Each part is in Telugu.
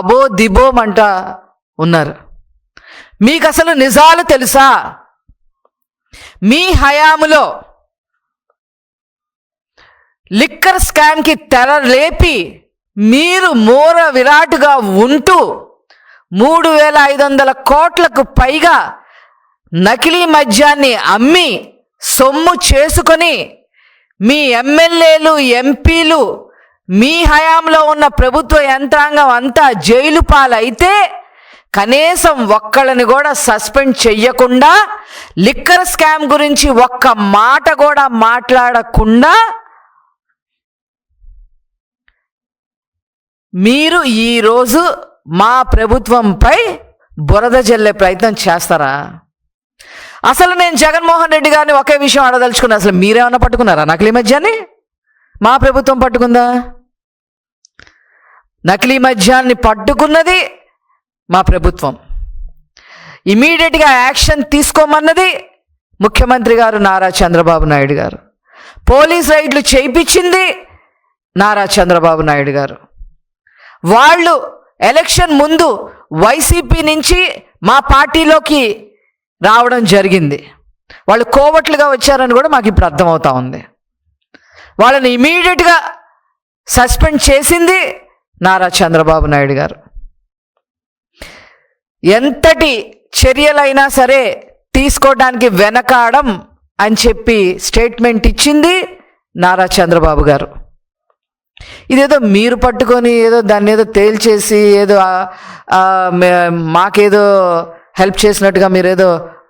అబో దిబోమంట ఉన్నారు. మీకు అసలు నిజాలు తెలుసా? మీ హయాములో లిక్కర్ స్కామ్కి తెర లేపి మీరు మూర విరాటుగా ఉంటూ మూడు వేల ఐదు వందల కోట్లకు పైగా నకిలీ మద్యాన్ని అమ్మి సొమ్ము చేసుకొని మీ ఎమ్మెల్యేలు ఎంపీలు మీ హయాంలో ఉన్న ప్రభుత్వ యంత్రాంగం అంతా జైలు పాలైతే కనీసం ఒక్కళ్ళని కూడా సస్పెండ్ చెయ్యకుండా లిక్కర్ స్కామ్ గురించి ఒక్క మాట కూడా మాట్లాడకుండా మీరు ఈరోజు మా ప్రభుత్వంపై బురద జల్లే ప్రయత్నం చేస్తారా? అసలు నేను జగన్మోహన్ రెడ్డి గారిని ఒకే విషయం అడదలుచుకున్నా. అసలు మీరేమన్నా పట్టుకున్నారా? నకిలీ మధ్యాన్ని మా ప్రభుత్వం పట్టుకుందా? నకిలీ మద్యాన్ని పట్టుకున్నది మా ప్రభుత్వం. ఇమీడియట్గా యాక్షన్ తీసుకోమన్నది ముఖ్యమంత్రి గారు నారా చంద్రబాబు నాయుడు గారు. పోలీస్ రైడ్లు చేయించింది నారా చంద్రబాబు నాయుడు గారు. వాళ్ళు ఎలక్షన్ ముందు వైసీపీ నుంచి మా పార్టీలోకి రావడం జరిగింది. వాళ్ళు కోవట్లుగా వచ్చారని కూడా మాకు ఇప్పుడు అర్థమవుతా ఉంది. వాళ్ళని ఇమీడియట్గా సస్పెండ్ చేసింది నారా చంద్రబాబు నాయుడు గారు. ఎంతటి చర్యలైనా సరే తీసుకోవడానికి వెనకాడం అని చెప్పి స్టేట్మెంట్ ఇచ్చింది నారా చంద్రబాబు గారు. ఇదేదో మీరు పట్టుకొని ఏదో దాన్ని ఏదో తేల్చేసి ఏదో మాకేదో హెల్ప్ చేసినట్టుగా మీరేదో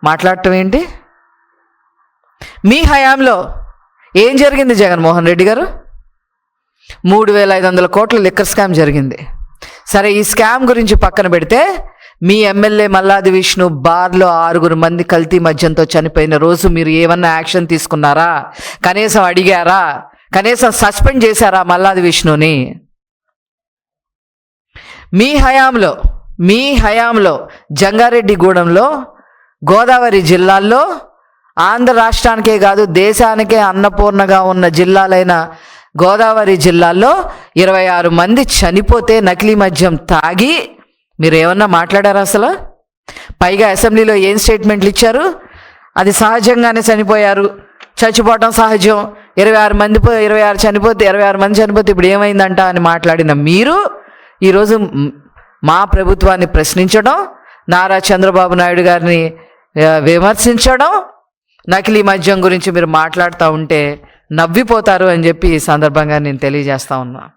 మాట్లాడటం ఏంటి? మీ హయాంలో ఏం జరిగింది జగన్మోహన్ రెడ్డి గారు? మూడు వేల ఐదు వందల కోట్ల లిక్కర్ స్కామ్ జరిగింది. సరే ఈ స్కామ్ గురించి పక్కన పెడితే మీ ఎమ్మెల్యే మల్లాది విష్ణు బార్లో ఆరుగురు మంది కల్తీ మద్యంతో చనిపోయిన రోజు మీరు ఏమన్నా యాక్షన్ తీసుకున్నారా? కనీసం అడిగారా? కనీసం సస్పెండ్ చేశారా మల్లాది విష్ణుని? మీ హయాంలో మీ హయాంలో జంగారెడ్డిగూడెంలో గోదావరి జిల్లాల్లో ఆంధ్ర రాష్ట్రానికే కాదు దేశానికే అన్నపూర్ణగా ఉన్న జిల్లాలైన గోదావరి జిల్లాల్లో ఇరవై ఆరు మంది చనిపోతే నకిలీ మద్యం తాగి మీరు ఏమన్నా మాట్లాడారా అసలు? పైగా అసెంబ్లీలో ఏం స్టేట్మెంట్లు ఇచ్చారు? అది సహజంగానే చనిపోయారు. చచ్చిపోవటం సహజం. ఇరవై ఆరు మంది ఇరవై ఆరు చనిపోతే ఇరవై ఆరు మంది చనిపోతే ఇప్పుడు ఏమైందంట అని మాట్లాడిన మీరు ఈరోజు మా ప్రభుత్వాన్ని ప్రశ్నించడం నారా చంద్రబాబు నాయుడు గారిని విమర్శించడం నకిలీ మద్యం గురించి మీరు మాట్లాడుతూ ఉంటే నవ్విపోతారు అని చెప్పి ఈ సందర్భంగా నేను తెలియజేస్తా ఉన్నా.